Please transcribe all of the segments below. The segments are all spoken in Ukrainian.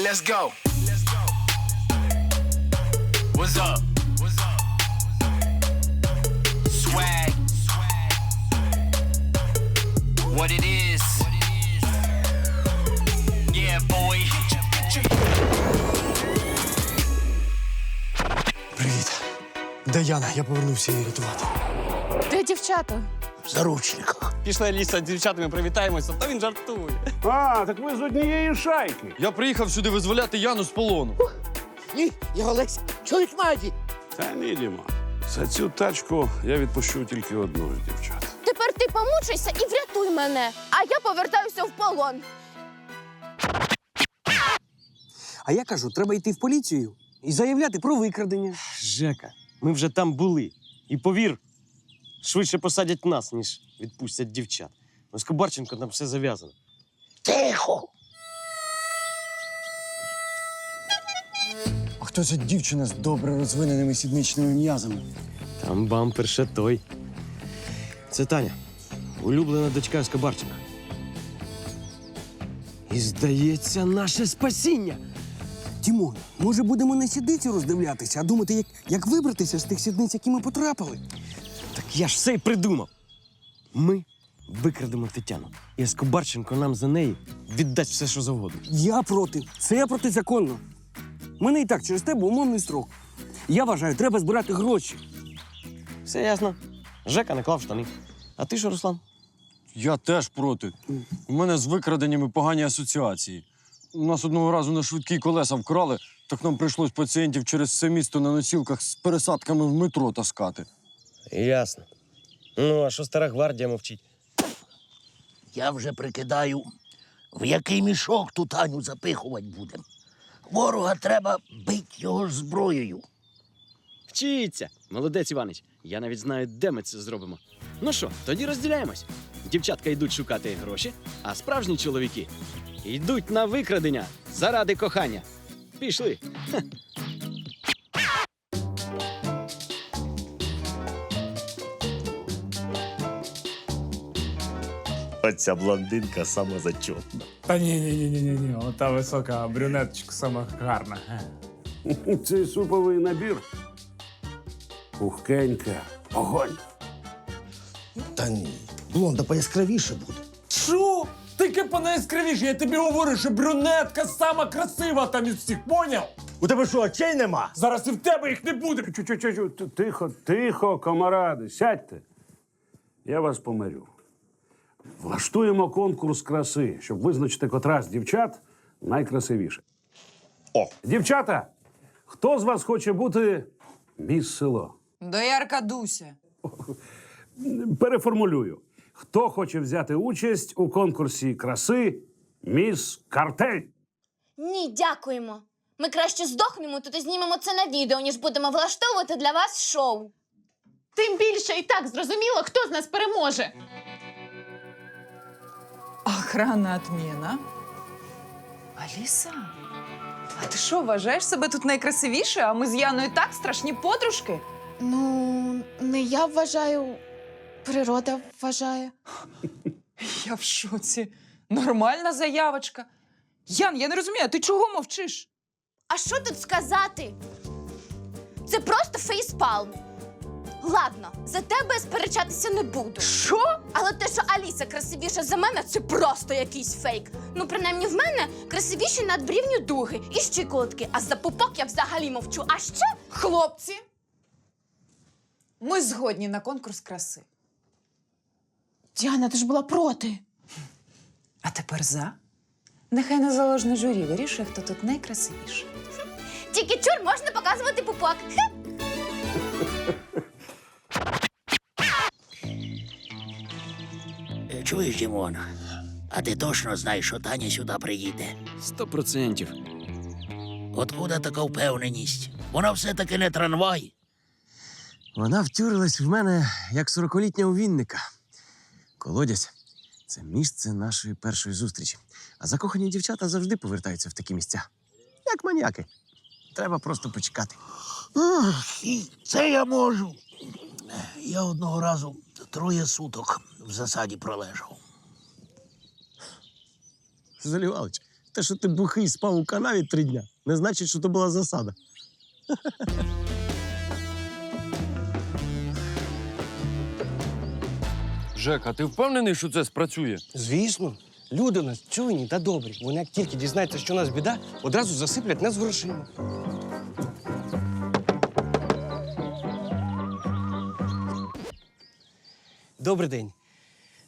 Let's go. What's up? What's up? Swag. What it is. Yeah, boy. Привіт. Де Яна? Я повернувся її рятувати. Де дівчата? В заручниках. Пішли Аліса з дівчатами привітаємося, та він жартує. А, так ви з однієї шайки. Я приїхав сюди визволяти Яну з полону. Ні, я Олесь, чоловік маді. Та ні, Діма. За цю тачку я відпущу тільки одну з дівчат. Тепер ти помучайся і врятуй мене, а я повертаюся в полон. А я кажу, треба йти в поліцію і заявляти про викрадення. Жека, ми вже там були. І повір, швидше посадять нас, ніж відпустять дівчат. Ну, з Кобарченко там все зав'язано. Тихо. А хто ця дівчина з добре розвиненими сідничними м'язами? Там бампер ще той. Це Таня, улюблена дочка Скобарченка. І здається, наше спасіння. Тімон, може будемо не сідниці роздивлятися, а думати, як, як вибратися з тих сідниць, які ми потрапили. Так я ж все й придумав. Ми викрадемо Тетяну. І Скобарченко нам за неї віддасть все, що завгодно. Я проти. Це протизаконно. У мене і так через тебе умовний строк. Я вважаю, треба збирати гроші. Все ясно. Жека наклав штани. А ти що, Руслан? Я теж проти. У мене з викраденнями погані асоціації. У нас одного разу на швидкі колеса вкрали, так нам прийшлось пацієнтів через все місто на носілках з пересадками в метро таскати. Ясно. Ну, а що стара гвардія мовчить? Я вже прикидаю, в який мішок ту Таню запихувати будем. Ворога треба бить його ж зброєю. Вчіться! Молодець Іванич. Я навіть знаю, де ми це зробимо. Ну що, тоді розділяємось. Дівчатка йдуть шукати гроші, а справжні чоловіки йдуть на викрадення заради кохання. Пішли. Оця блондинка самозачетна. Та ні, ні, ні, ні, ні, ні. Ота висока брюнеточка сама гарна. Цей суповий набір. Пухкенька. Огонь. Та ні, блонда пояскравіше буде. Що? Таке понайскравіше, я тобі говорю, що брюнетка сама красива там із всіх, поняв? У тебе що, очей нема? Зараз і в тебе їх не буде. Чу-чу-чу, тихо, тихо, комаради, сядьте. Я вас помирю. Влаштуємо конкурс краси, щоб визначити котра з дівчат найкрасивіше. О. Дівчата, хто з вас хоче бути міс село? Доярка Дуся. Переформулюю. Хто хоче взяти участь у конкурсі краси Міс Картель? Ні, дякуємо. Ми краще здохнемо тут і знімемо це на відео, ніж будемо влаштовувати для вас шоу. Тим більше і так зрозуміло, хто з нас переможе. Охрана отмена. Аліса, а ти що, вважаєш себе тут найкрасивішою, а ми з Яною так страшні подружки? Ну, не я вважаю, природа вважає. Я в шоці. Нормальна заявочка. Ян, я не розумію, а ти чого мовчиш? А що тут сказати? Це просто фейспалм. Ладно, за тебе я сперечатися не буду. Що? Але те, що Аліса красивіша за мене, це просто якийсь фейк. Ну, принаймні, в мене красивіші надбрівні дуги і щиколотки, а за пупок я взагалі мовчу. А ще Хлопці, ми згодні на конкурс краси. Діана, ти ж була проти. А тепер за. Нехай незалежне журі вирішує, хто тут найкрасивіший. Тільки чур можна показувати пупок. Хе. Чуєш, Дімон? А ти точно знаєш, що Таня сюди приїде? Сто процентів. Откуда така впевненість? Вона все-таки не трамвай. Вона втюрилась в мене як сорокалітня у Вінника. Колодязь це місце нашої першої зустрічі. А закохані дівчата завжди повертаються в такі місця. Як маніяки. Треба просто почекати. Ах, і це я можу. Я одного разу троє суток в засаді пролежав. Залівалич, Те, що ти бухий спав у канаві три дня, не значить, що то була засада. Жека, ти впевнений, що це спрацює? Звісно, люди у нас чуйні та добрі. Вони як тільки дізнаються, що у нас біда, одразу засиплять нас грошима. Добрий день.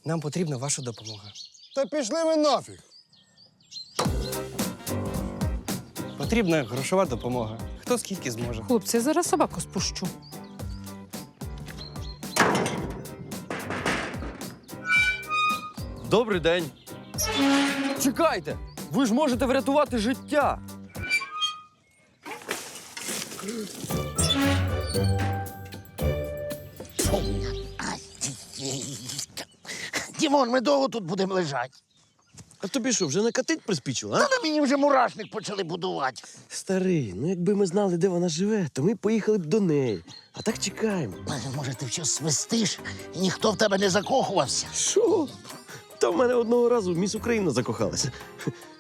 Нам потрібна ваша допомога. Та пішли ви нафіг. Потрібна грошова допомога. Хто скільки зможе. Хлопці, я зараз собаку спущу. Добрий день. Чекайте! Ви ж можете врятувати життя. Дімон, ми довго тут будемо лежати. А тобі що, вже накатить приспічило, а? Та на мені вже мурашник почали будувати. Старий, ну якби ми знали, де вона живе, то ми поїхали б до неї. А так чекаємо. Може, ти щось свистиш, і ніхто в тебе не закохувався. Що? Та в мене одного разу міс Україна закохалася.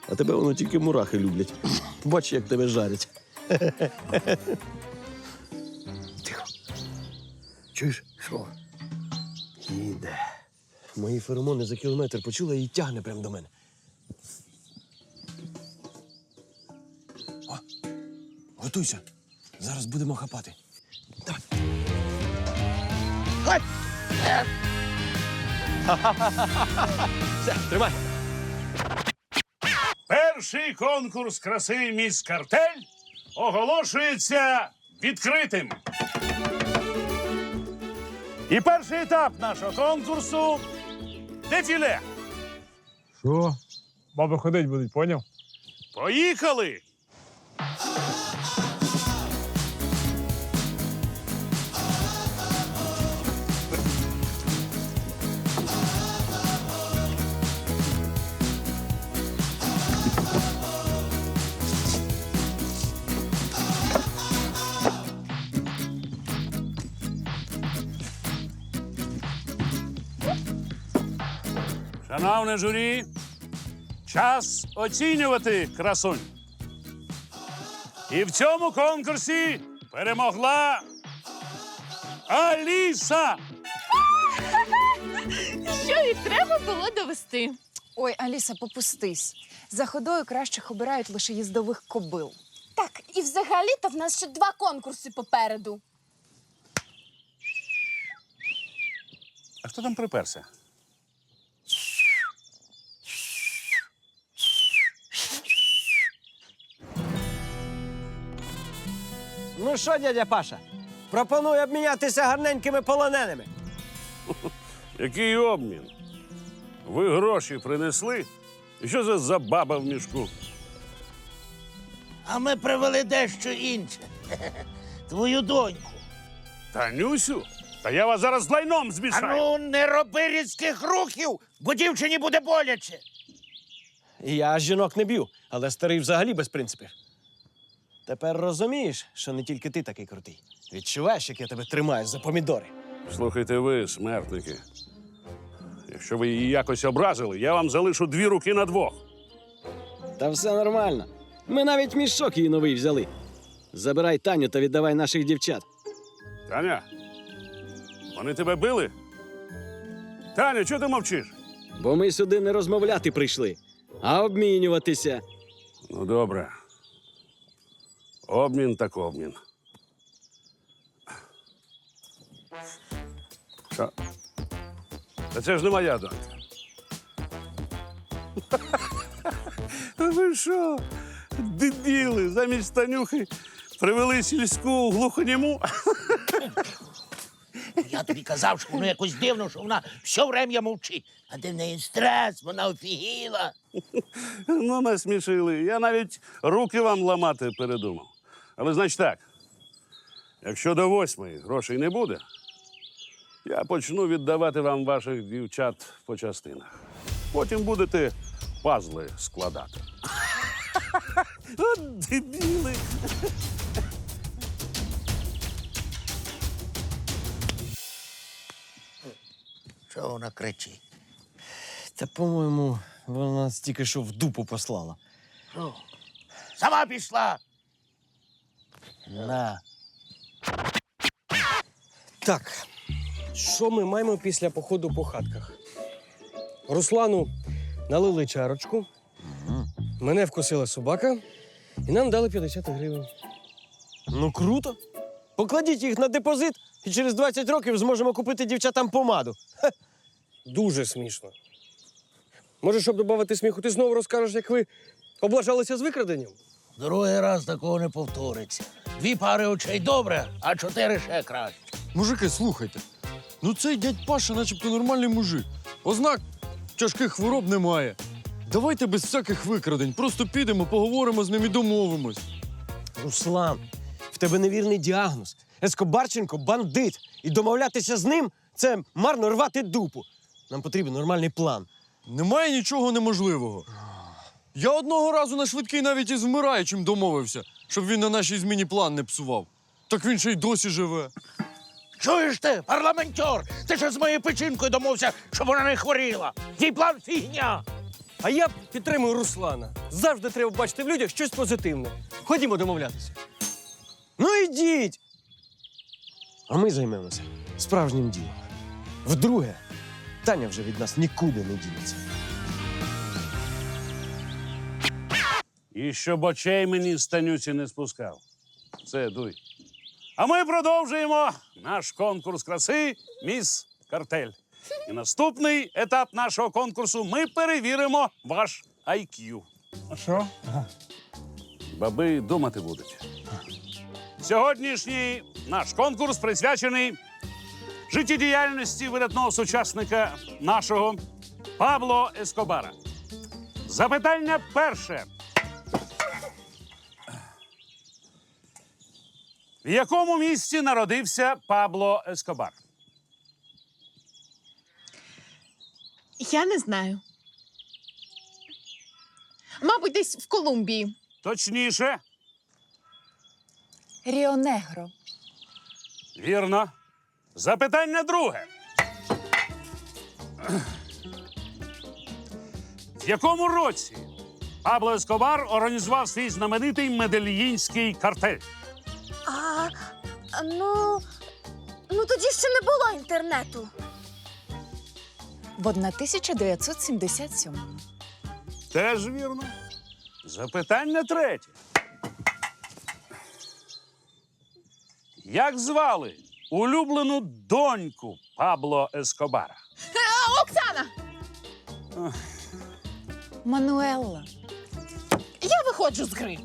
А тебе воно тільки мурахи люблять. Бач, як тебе жарять. Тихо. Чуєш? Що? Мої феромони за кілометр почула і тягне прямо до мене. О, готуйся. Зараз будемо хапати. Давай. Ой! Все, тримай. Перший конкурс краси міс Картель оголошується відкритим. І перший етап нашого конкурсу дефіле. Що? Баби ходить будуть, поняв? Поїхали! Шановне журі, час оцінювати красунь. І в цьому конкурсі перемогла Аліса. Що і треба було довести. Ой, Аліса, попустись. За ходою кращих обирають лише їздових кобил. Так, і взагалі-то в нас ще два конкурси попереду. А хто там приперся? Ну що, дядя Паша, пропоную обмінятися гарненькими полоненими. Який обмін? Ви гроші принесли? І що це за баба в мішку? А ми привели дещо інше. Твою доньку. Танюсю? Та я вас зараз з лайном А змішаю. ну не роби різких рухів, бо дівчині буде боляче. Я жінок не б'ю, але старий взагалі без принципів. Тепер розумієш, що не тільки ти такий крутий. Відчуваєш, як я тебе тримаю за помідори. Слухайте ви, смертники. Якщо ви її якось образили, я вам залишу дві руки на двох. Та все нормально. Ми навіть мішок її новий взяли. Забирай Таню та віддавай наших дівчат. Таня, вони тебе били? Таня, чого ти мовчиш? Бо ми сюди не розмовляти прийшли, а обмінюватися. Ну, добре. Обмін так обмін. Що? Та це ж не моя донька. Ви що? Дебіли, замість Танюхи привели сільську глухоніму. Я тобі казав, що воно якось дивно, що вона все время мовчить. А де в неї стрес, вона офігіла. Ну, насмішили. Я навіть руки вам ламати передумав. Але значить так, якщо до восьмої грошей не буде, я почну віддавати вам ваших дівчат по частинах. Потім будете пазли складати. От дебіли. Що вона кричить? Та, по-моєму, вона нас тільки що в дупу послала. Що? Сама пішла. На. Так, що ми маємо після походу по хатках? Руслану налили чарочку, мене вкусила собака, і нам дали 50 гривень. Ну круто. Покладіть їх на депозит, і через 20 років зможемо купити дівчатам помаду. Дуже смішно. Може, щоб додати сміху, ти знову розкажеш, як ви облажалися з викраденням? Другий раз такого не повториться. Дві пари очей добре, а чотири ще краще. Мужики, слухайте. Ну цей дядь Паша, начебто нормальний мужик. Ознак тяжких хвороб немає. Давайте без всяких викрадень. Просто підемо, поговоримо з ним і домовимось. Руслан, в тебе невірний діагноз. Ескобарченко бандит. І домовлятися з ним це марно рвати дупу. Нам потрібен нормальний план. Немає нічого неможливого. Я одного разу на швидкий навіть із вмираючим домовився, щоб він на нашій зміні план не псував. Так він ще й досі живе. Чуєш ти, парламентер? Ти ще з моєю печінкою домовся, щоб вона не хворіла. Їй план фігня. А я підтримую Руслана. Завжди треба бачити в людях щось позитивне. Ходімо домовлятися. Ну йдіть. А ми займемося справжнім ділом. Вдруге, Таня вже від нас нікуди не дінеться. І щоб очей мені з Танюці не спускав. Все, дуй. А ми продовжуємо наш конкурс краси Міс Картель. І наступний етап нашого конкурсу ми перевіримо ваш IQ. А що? Баби думати будуть. Сьогоднішній наш конкурс присвячений життєдіяльності видатного сучасника нашого Пабло Ескобара. Запитання перше. В якому місті народився Пабло Ескобар? Я не знаю. Мабуть, десь в Колумбії. Точніше, Ріо-Негро. вірно. Запитання друге. В якому році Пабло Ескобар організував свій знаменитий медельїнський картель? Ну, ну тоді ще не було інтернету. В 1977. Теж вірно. Запитання третє. Як звали улюблену доньку Пабло Ескобара? Оксана! Мануелла. Я виходжу з гри.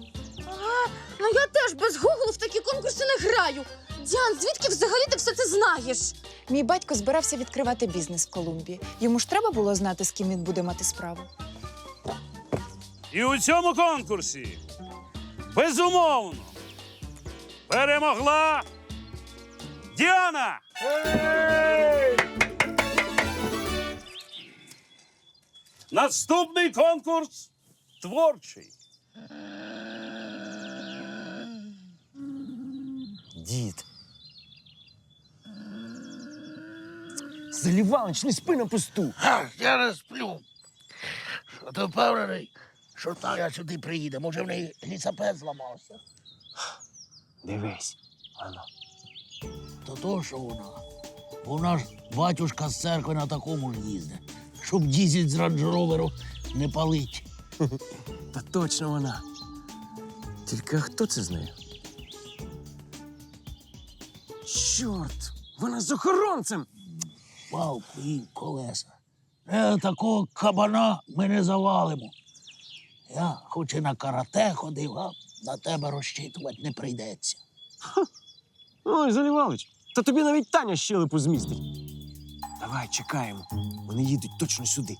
А, ну я теж без гуглу в такі конкурси не граю. Діан, звідки взагалі ти все це знаєш? Мій батько збирався відкривати бізнес в Колумбії. Йому ж треба було знати, з ким він буде мати справу. І у цьому конкурсі безумовно перемогла Діана. Наступний конкурс творчий. Дід. Сергій Іванович, не спи на посту. Ха, я не сплю. Що ти впевнений, що Таня сюди приїде? Може, в неї лісапед зламався? Дивись, Анна. То то, що вона. Вона ж батюшка з церкви на такому ж їздить, щоб дізель з ранджроверу не палить. Та точно вона. Тільки хто це з нею? Чорт! Вона з охоронцем! Палку і колеса. Е, такого кабана ми не завалимо. Я хоч і на карате ходив, а на тебе розчитувати не прийдеться. Ой, Залівалич, та тобі навіть Таня щелепу змістить. Давай, чекаємо. Вони їдуть точно сюди.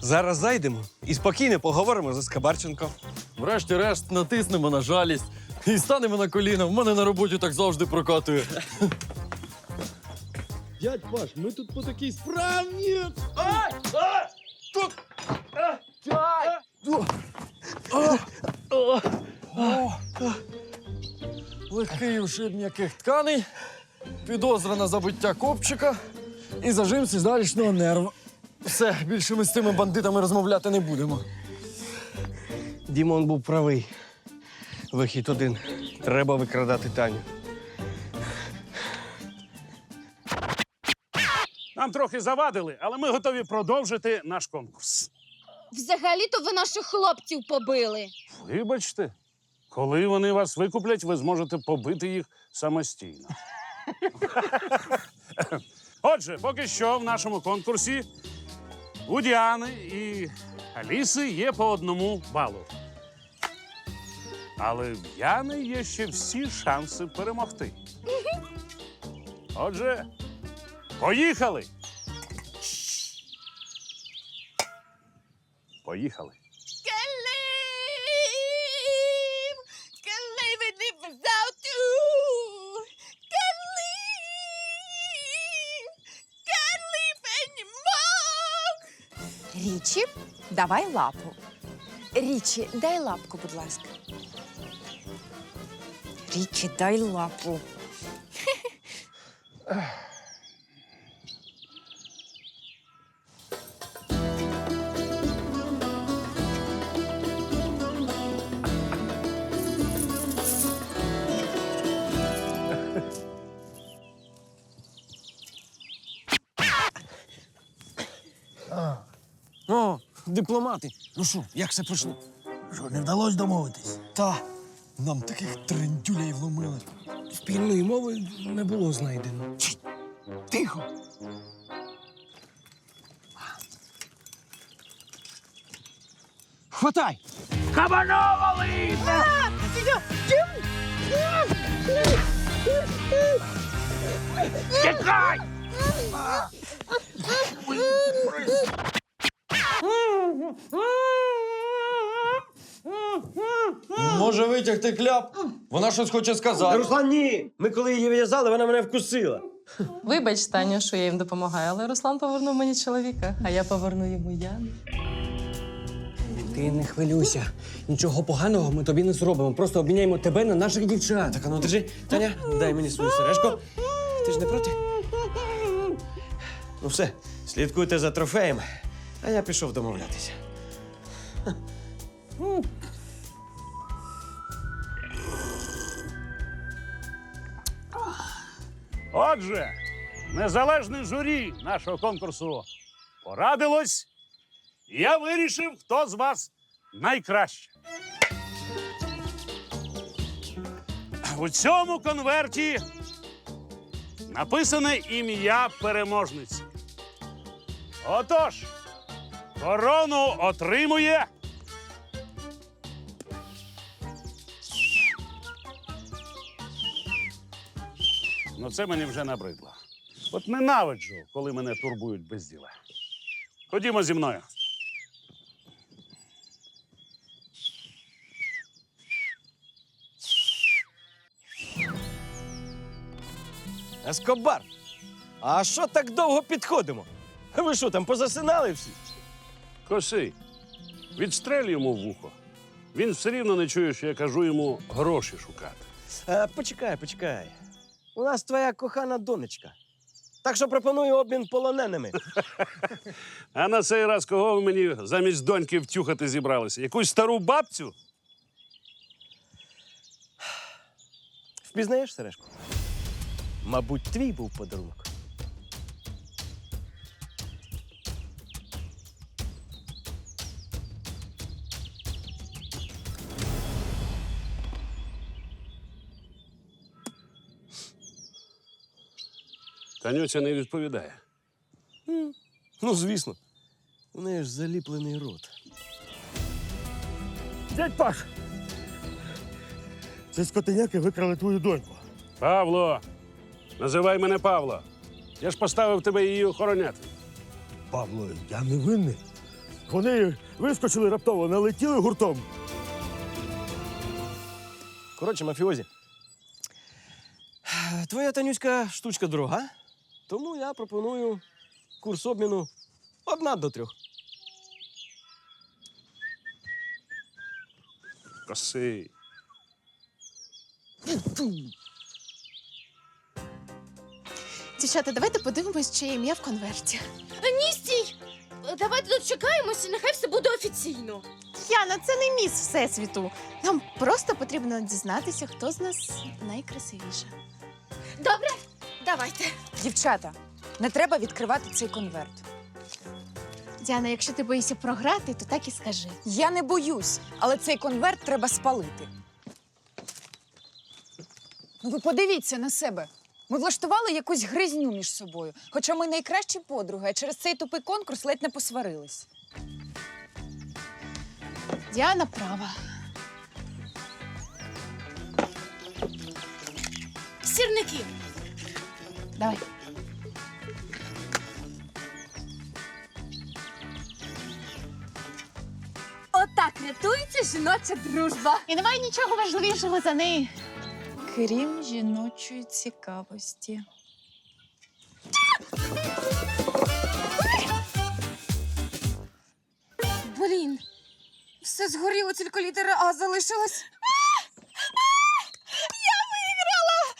Зараз зайдемо і спокійно поговоримо з Скабарченко. Врешті-решт натиснемо на жалість і станемо на коліна. В мене на роботі так завжди прокатує. Дядь Паш, ми тут по такій справні. Легкий ушиб м'яких тканей, підозра на забиття копчика і зажим сідалічного нерва. Все, більше ми з цими бандитами розмовляти не будемо. Дімон був правий. Вихід один. Треба викрадати Таню. Нам трохи завадили, але ми готові продовжити наш конкурс. Взагалі-то ви наших хлопців побили. Вибачте, коли вони вас викуплять, ви зможете побити їх самостійно. Отже, поки що в нашому конкурсі у Діани і Аліси є по одному балу. Але в Яни є ще всі шанси перемогти. Отже, поїхали! Поїхали. Калим! Калим live without you! Калим! Can't! Річі, давай лапу. Річі, дай лапку, будь ласка. Річі, дай лапу. дипломати. Ну що, як все пройшло? Що, не вдалося домовитись? Та нам таких трендюлей вломили. Спільної мови не було знайдено. Тихо. Хватай! Може витягти кляп? Вона щось хоче сказати. Руслан, ні! Ми коли її в'язали, вона мене вкусила. Вибач, Таню, що я їм допомагаю, але Руслан повернув мені чоловіка, а я поверну йому Яну. Ти не хвилюйся. Нічого поганого ми тобі не зробимо. Просто обміняємо тебе на наших дівчат. Так, а ну держи. Таня, дай мені свою сережку. Ти ж не проти? Ну все, слідкуйте за трофеєм, а я пішов домовлятися. Отже, незалежне журі нашого конкурсу порадилось. і Я вирішив, хто з вас найкраще. У цьому конверті написане ім'я переможниці. Отож, корону отримує. Ну, це мені вже набридло. От ненавиджу, коли мене турбують без діла. Ходімо зі мною. Ескобар! А що так довго підходимо? Ви що, там позасинали всі? Коси, відстрель йому в вухо. Він все рівно не чує, що я кажу йому гроші шукати. Е, почекай, почекай. У нас твоя кохана донечка. Так що пропоную обмін полоненими. А на цей раз кого ви мені замість доньки втюхати зібралися? Якусь стару бабцю? Впізнаєш сережку? Мабуть, твій був подарунок. Танюця не відповідає. Ну, звісно. У неї ж заліплений рот. Дядь Паш! Це скотиняки викрали твою доньку. Павло! Називай мене Павло. Я ж поставив тебе її охороняти. Павло, я не винний. Вони вискочили раптово, налетіли гуртом. Коротше, мафіозі. Твоя Танюська штучка дорога, тому я пропоную курс обміну одна до трьох. Коси. Дівчата, давайте подивимось, чиє ім'я в конверті. Ні, стій! давайте дочекаємося, нехай все буде офіційно. Яна, це не міс Всесвіту. Нам просто потрібно дізнатися, хто з нас найкрасивіша. Добре, давайте. Дівчата, не треба відкривати цей конверт. Діана, якщо ти боїшся програти, то так і скажи. Я не боюсь, але цей конверт треба спалити. Ну, ви подивіться на себе. Ми влаштували якусь гризню між собою. Хоча ми найкращі подруги, а через цей тупий конкурс ледь не посварились. Діана права. Сірники. Давай. Отак рятується жіноча дружба. І немає нічого важливішого за неї. Крім жіночої цікавості. Блін, все згоріло, тільки літера А залишилась. Я виграла!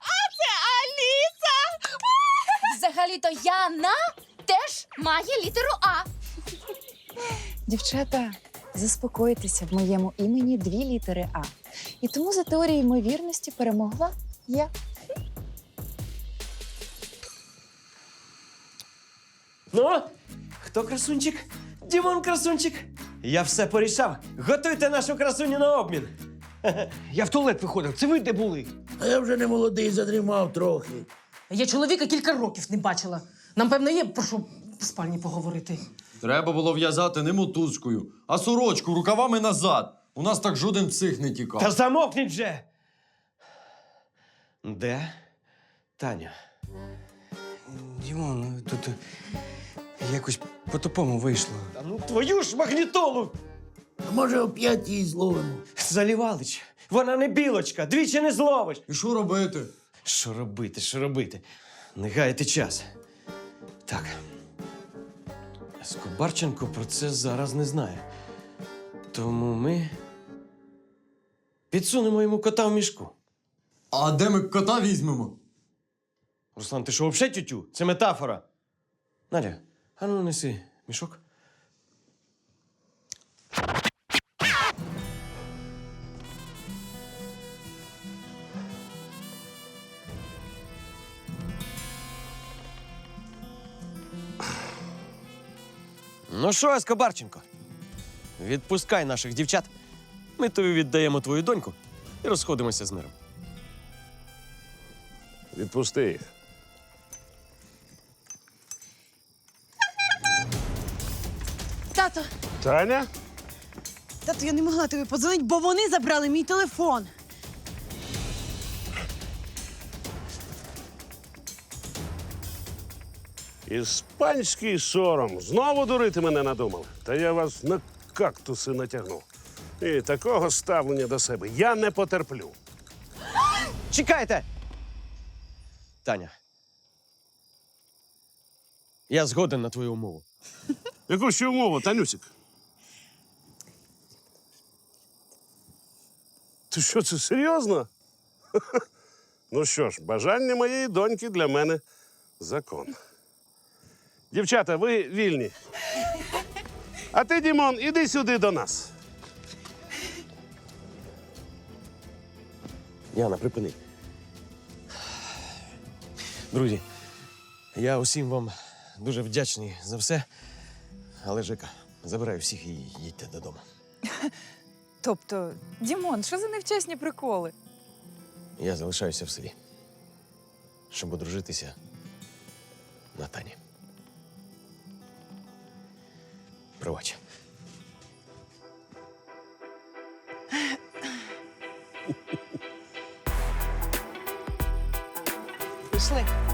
А це Аліса! Взагалі-то Яна теж має літеру А. Дівчата, заспокойтеся в моєму імені дві літери А. І тому за теорією ймовірності перемогла я. Ну, хто красунчик? Дімон красунчик. Я все порішав. Готуйте нашу красуню на обмін. Я в туалет виходив. Це ви де були? А я вже не молодий, задрімав трохи. Я чоловіка кілька років не бачила. Нам, певно, є про що в спальні поговорити. Треба було в'язати не мотузкою, а сорочку рукавами назад. У нас так жоден псих не тікав. Та замовкніть вже. Де Таня? Дімон, тут якось по-тупому вийшло. Та ну твою ж магнітолу! Може, оп'ять її зловимо. Залівалич, вона не білочка, двічі не зловиш. І що робити? Що робити, що робити? Не гаяти час. Так. Скобарченко про це зараз не знає. Тому ми підсунемо йому кота в мішку. А де ми кота візьмемо? Руслан, ти що, взагалі тютю? Це метафора. Надя, а ну неси мішок. Ну що, Ескобарченко? Відпускай наших дівчат. Ми тобі віддаємо твою доньку і розходимося з миром. Відпусти їх. Тато, Таня? тато, я не могла тобі подзвонити, бо вони забрали мій телефон. Іспанський сором. Знову дурити мене надумали. Та я вас на кактуси натягну. І такого ставлення до себе я не потерплю. Чекайте! Таня. Я згоден на твою умову. Яку ще умову, Танюсик? Ти що, це серйозно? Ну що ж, бажання моєї доньки для мене закон. Дівчата, ви вільні. А ти, Дімон, іди сюди до нас. Яна, припини. Друзі, я усім вам дуже вдячний за все. Але Жека, забираю всіх і їдьте додому. Тобто, Дімон, що за невчасні приколи? Я залишаюся в селі, щоб одружитися на Тані. Пробач. Пішли.